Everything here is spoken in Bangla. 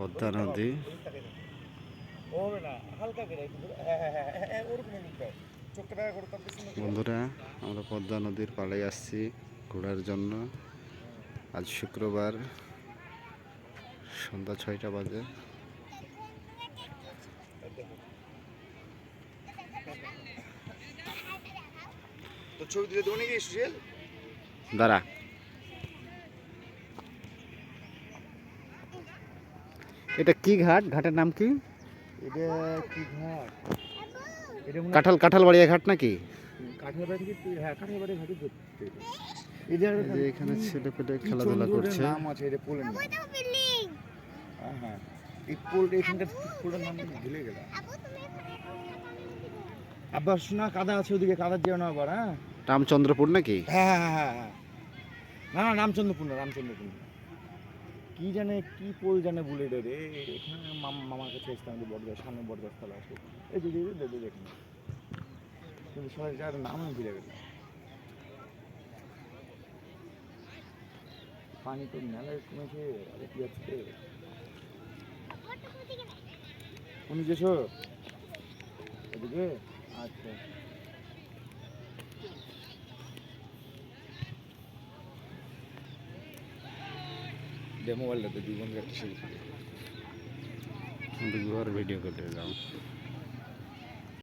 পদ্মা নদী। বন্ধুরা আমরা পদ্মা নদীর পাড়ে আসছি ঘোরার জন্য। আজ শুক্রবার সন্ধ্যা ছয়টা বাজে। দাঁড়া। এটা কি ঘাট? ঘাটের নাম কি? এটা কি ঘাট? এটা কাঁঠাল কাঁঠাল বাড়িয়া ঘাট নাকি? হ্যাঁ এখানে ছেলে পেলে খেলাধুলা করছে। নাম আছে এটা পোলের নাম। হ্যাঁ হ্যাঁ। এই পোল এখানকার পোলের নাম ভুলে গেলাম। আব্বা শোনা কাদা আছে ওদিকে কাদা যেও না আবার হ্যাঁ? রামচন্দ্রপুর নাকি? হ্যাঁ হ্যাঁ হ্যাঁ হ্যাঁ। না না রামচন্দ্রপুর না রামচন্দ্রপুর না। কি জানে, কি পোল জানে বলে রে। এখানে মামা, মামার কাছে এসতাম যে বটগাছ, সামনে বটগাছ তলা আছে এই যে দিদি দিদি দেখুন কিন্তু সবাই যার নাম আমি ভুলে গেছি। পানি তো মেলায় কমেছে, আরে কি আছে উনি যেছো এদিকে? আচ্ছা। দে মোবাইলটাতে দুই বন্ধু একটা ছবি